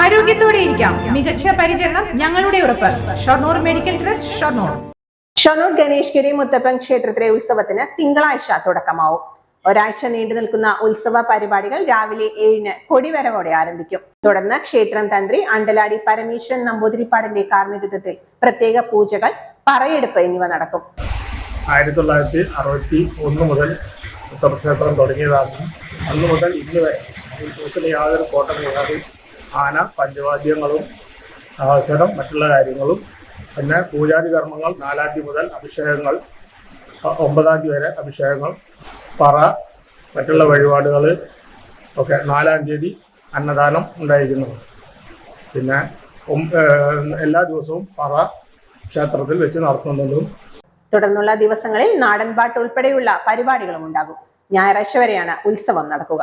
ആരോഗ്യത്തോടെ ഇരിക്കാം. മികച്ച പരിചരണം ഞങ്ങളുടെ ഉറപ്പ്. Shoranur medical trust Shoranur. Shoranur Ganeshgiri Muthappan ക്ഷേത്രത്തിലെ ഉത്സവത്തിന് തിങ്കളാഴ്ച തുടക്കമാവും. ഒരാഴ്ച നീണ്ടു നിൽക്കുന്ന ഉത്സവ പരിപാടികൾ രാവിലെ ഏഴിന് കൊടിവരവോടെ ആരംഭിക്കും. തുടർന്ന് ക്ഷേത്രം തന്ത്രി അണ്ടലാടി പരമേശ്വരൻ നമ്പൂതിരിപ്പാടിന്റെ കാർമ്മികത്വത്തിൽ പ്രത്യേക പൂജകൾ പറയെടുപ്പ് എന്നിവ നടക്കും. ആയിരത്തി തൊള്ളായിരത്തി അറുപത്തി ഒന്ന് മുതൽ ക്ഷേത്രം തുടങ്ങിയതാണ് അന്ന് മുതൽ ഇന്ന് വരെ യാതൊരു യാതൊരു കോട്ടമില്ലാതെ ആന പഞ്ചവാദ്യങ്ങളും അവസരം മറ്റുള്ള കാര്യങ്ങളും പിന്നെ പൂജാതി കർമ്മങ്ങൾ നാലാം തീയതി മുതൽ അഭിഷേകങ്ങൾ ഒമ്പതാം തീയതി വരെ അഭിഷേകങ്ങൾ പറ മറ്റുള്ള വഴിപാടുകൾ ഒക്കെ നാലാം തീയതി അന്നദാനം ഉണ്ടായിരിക്കുന്നത് പിന്നെ എല്ലാ ദിവസവും പറ ക്ഷേത്രത്തിൽ വെച്ച് നടത്തുന്നതും. തുടർന്നുള്ള ദിവസങ്ങളിൽ നാടൻപാട്ട് ഉൾപ്പെടെയുള്ള പരിപാടികളും ഉണ്ടാകും. ഞായറാഴ്ച വരെയാണ് ഉത്സവം നടക്കുക.